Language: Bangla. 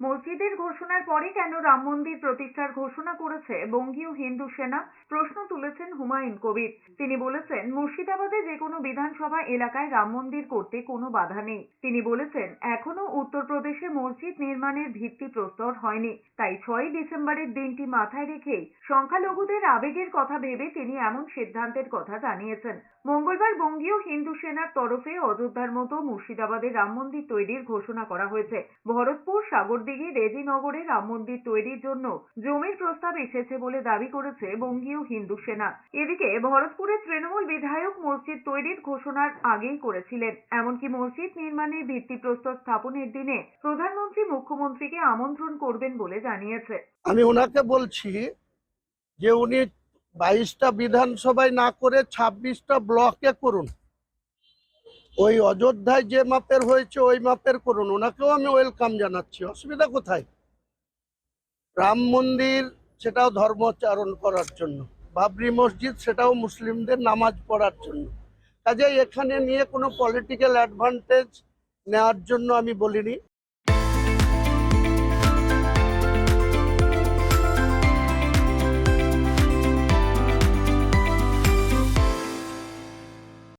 মসজিদের ঘোষণার পরে কেন রাম মন্দির প্রতিষ্ঠার ঘোষণা করেছে বঙ্গীয় হিন্দু সেনা? প্রশ্ন তুলেছেন হুমায়ুন কবির। তিনি বলেছেন, মুর্শিদাবাদে যে কোনো বিধানসভা এলাকায় রাম মন্দির করতে কোনো বাধা নেই। তিনি বলেছেন, এখনও উত্তরপ্রদেশে মসজিদ নির্মাণের ভিত্তি প্রস্তর হয়নি। তাই ছয়ই ডিসেম্বরের দিনটি মাথায় রেখেই সংখ্যালঘুদের আবেগের কথা ভেবে তিনি এমন সিদ্ধান্তের কথা জানিয়েছেন। মঙ্গলবার বঙ্গীয় হিন্দু সেনার তরফে অযোধ্যার মতো মুর্শিদাবাদে রাম মন্দির তৈরির ঘোষণা করা হয়েছে। ভরতপুর সাগরদিঘি রেজিনগরে রাম মন্দির তৈরির জন্য জমির প্রস্তাব এসেছে বলে দাবি করেছে বঙ্গীয় হিন্দু সেনা। এদিকে ভরতপুরের তৃণমূল বিধায়ক মসজিদ তৈরির ঘোষণার আগেই করেছিলেন। এমনকি মসজিদ নির্মাণের ভিত্তিপ্রস্তর স্থাপনের দিনে প্রধানমন্ত্রী মুখ্যমন্ত্রীকে আমন্ত্রণ করবেন বলে জানিয়েছে। আমি ওনাকে বলছি যে উনি বাইশটা বিধানসভায় না করে ছাব্বিশটা ব্লকে করুন। ওই অযোধ্যায় যে মাপের হয়েছে, ওই মাপের করুন। ওনাকেও আমি ওয়েলকাম জানাচ্ছি। অসুবিধা কোথায়? রাম মন্দির, সেটাও ধর্মচারণ করার জন্য। বাবরি মসজিদ, সেটাও মুসলিমদের নামাজ পড়ার জন্য। কাজে এখানে নিয়ে কোনো পলিটিক্যাল অ্যাডভান্টেজ নেওয়ার জন্য আমি বলিনি।